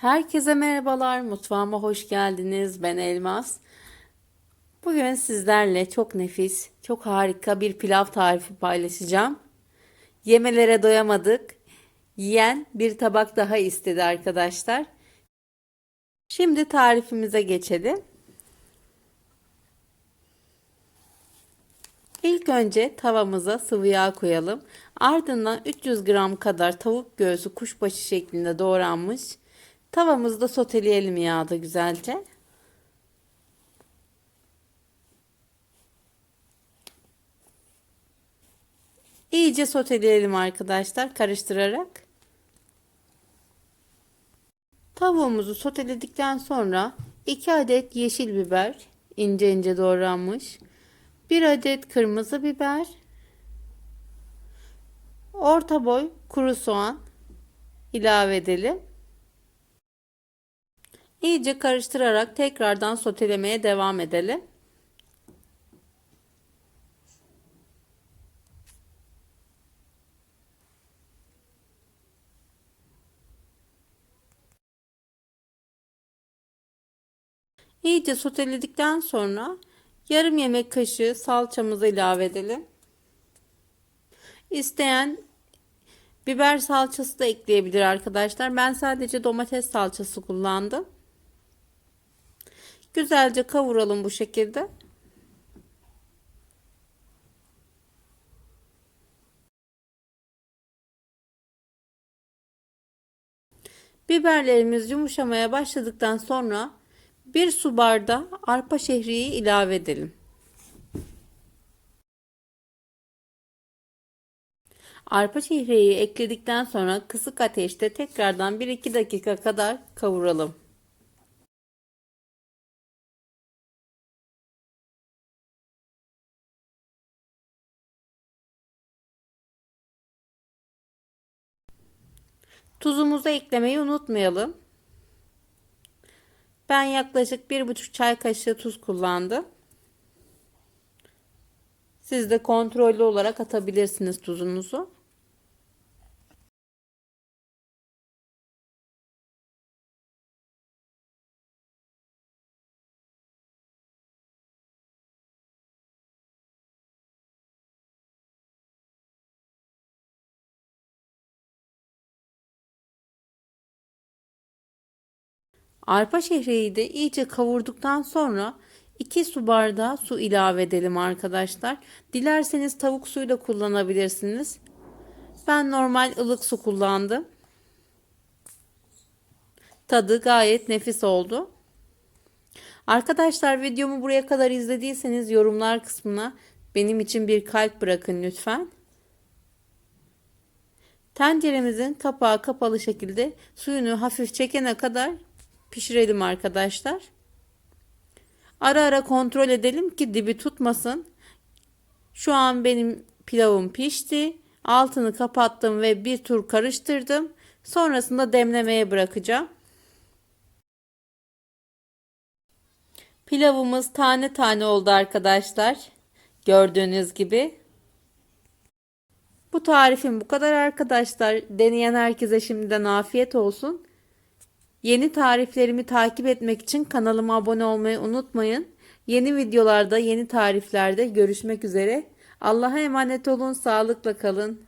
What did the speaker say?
Herkese merhabalar, mutfağıma hoş geldiniz. Ben Elmas. Bugün sizlerle çok nefis, çok harika bir pilav tarifi paylaşacağım. Yemelere doyamadık. Yiyen bir tabak daha istedi arkadaşlar. Şimdi tarifimize geçelim. İlk önce tavamıza sıvı yağ koyalım. Ardından 300 gram kadar tavuk göğsü kuşbaşı şeklinde doğranmış. Tavamızda soteleyelim yağda güzelce. İyice soteleyelim arkadaşlar karıştırarak. Tavuğumuzu soteledikten sonra 2 adet yeşil biber ince ince doğranmış. 1 adet kırmızı biber. Orta boy kuru soğan ilave edelim. İyice karıştırarak tekrardan sotelemeye devam edelim. İyice soteledikten sonra yarım yemek kaşığı salçamızı ilave edelim. İsteyen biber salçası da ekleyebilir arkadaşlar. Ben sadece domates salçası kullandım. Güzelce kavuralım bu şekilde. Biberlerimiz yumuşamaya başladıktan sonra bir su bardağı arpa şehriyi ilave edelim. Arpa şehriyi ekledikten sonra kısık ateşte tekrardan 1-2 dakika kadar kavuralım. Tuzumuzu eklemeyi unutmayalım. Ben yaklaşık bir buçuk çay kaşığı tuz kullandım. Siz de kontrollü olarak atabilirsiniz tuzunuzu. Arpa şehriyi de iyice kavurduktan sonra 2 su bardağı su ilave edelim arkadaşlar. Dilerseniz tavuk suyu da kullanabilirsiniz. Ben normal ılık su kullandım. Tadı gayet nefis oldu. Arkadaşlar videomu buraya kadar izlediyseniz yorumlar kısmına benim için bir kalp bırakın lütfen. Tenceremizin kapağı kapalı şekilde suyunu hafif çekene kadar pişirelim arkadaşlar. Ara ara kontrol edelim ki dibi tutmasın. Şu an benim pilavım pişti. Altını kapattım ve bir tur karıştırdım. Sonrasında demlemeye bırakacağım. Pilavımız tane tane oldu arkadaşlar. Gördüğünüz gibi. Bu tarifim bu kadar arkadaşlar. Deneyen herkese şimdiden afiyet olsun. Yeni tariflerimi takip etmek için kanalıma abone olmayı unutmayın. Yeni videolarda, yeni tariflerde görüşmek üzere. Allah'a emanet olun, sağlıkla kalın.